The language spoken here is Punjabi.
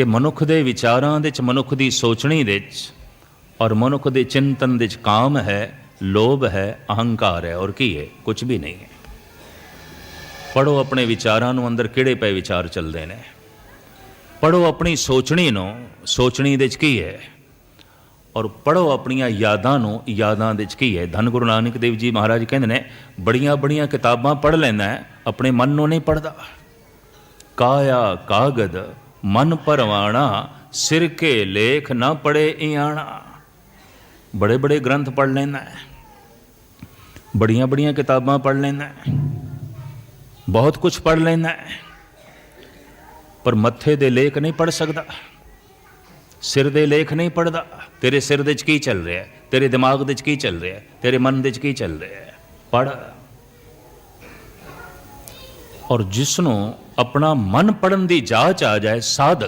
ਕਿ ਮਨੁੱਖ ਦੇ ਵਿਚਾਰਾਂ ਦੇ ਵਿੱਚ, ਮਨੁੱਖ ਦੀ ਸੋਚਣੀ ਦੇ ਚ ਔਰ ਮਨੁੱਖ ਦੇ ਚਿੰਤਨ ਦੇ ਚ ਕਾਮ ਹੈ, ਲੋਭ ਹੈ, ਅਹੰਕਾਰ ਹੈ ਔਰ ਕੀ ਹੈ? ਕੁਝ ਵੀ ਨਹੀਂ ਹੈ। ਪੜੋ ਆਪਣੇ ਵਿਚਾਰਾਂ ਨੂੰ, ਅੰਦਰ ਕਿਹੜੇ ਪਏ ਵਿਚਾਰ ਚੱਲਦੇ ਨੇ? ਪੜੋ ਆਪਣੀ ਸੋਚਣੀ ਨੂੰ, ਸੋਚਣੀ ਦੇ ਚ ਕੀ ਹੈ? ਔਰ ਪੜੋ ਆਪਣੀਆਂ ਯਾਦਾਂ ਨੂੰ, ਯਾਦਾਂ ਦੇ ਵਿੱਚ ਕੀ ਹੈ? ਧੰਨ ਗੁਰੂ ਨਾਨਕ ਦੇਵ ਜੀ ਮਹਾਰਾਜ ਕਹਿੰਦੇ ਨੇ, ਬੜੀਆਂ ਬੜੀਆਂ ਕਿਤਾਬਾਂ ਪੜ ਲੈਂਦਾ, ਆਪਣੇ ਮਨ ਨੂੰ ਨਹੀਂ ਪੜਦਾ ਕਾਇਆ ਕਾਗਦ ਮਨ ਪਰਵਾਣਾ ਸਿਰ ਕੇ ਲੇਖ ਨਾ ਪੜੇ ਇਆਣਾ। ਬੜੇ ਬੜੇ ਗ੍ਰੰਥ ਪੜ ਲੈਂਦਾ ਹੈ। ਬੜੀਆਂ ਬੜੀਆਂ ਕਿਤਾਬਾਂ ਪੜ ਲੈਂਦਾ ਹੈ। ਬਹੁਤ ਕੁਝ ਪੜ ਲੈਂਦਾ ਹੈ। ਪਰ ਮੱਥੇ ਦੇ ਲੇਖ ਨਹੀਂ ਪੜ ਸਕਦਾ। ਸਿਰ ਦੇ ਲੇਖ ਨਹੀਂ ਪੜਦਾ ਤੇਰੇ ਸਿਰ ਦੇ ਚ ਕੀ ਚੱਲ ਰਿਹਾ ਹੈ? ਤੇਰੇ ਦਿਮਾਗ ਦੇ ਚ ਕੀ ਚੱਲ ਰਿਹਾ ਹੈ? ਤੇਰੇ ਮਨ ਦੇ ਚ ਕੀ ਚੱਲ ਰਿਹਾ ਹੈ? ਪੜ ਔਰ ਜਿਸ ਨੂੰ ਆਪਣਾ ਮਨ ਪੜਨ ਦੀ ਜਾਚ ਆ ਜਾਏ ਸਾਧਕ।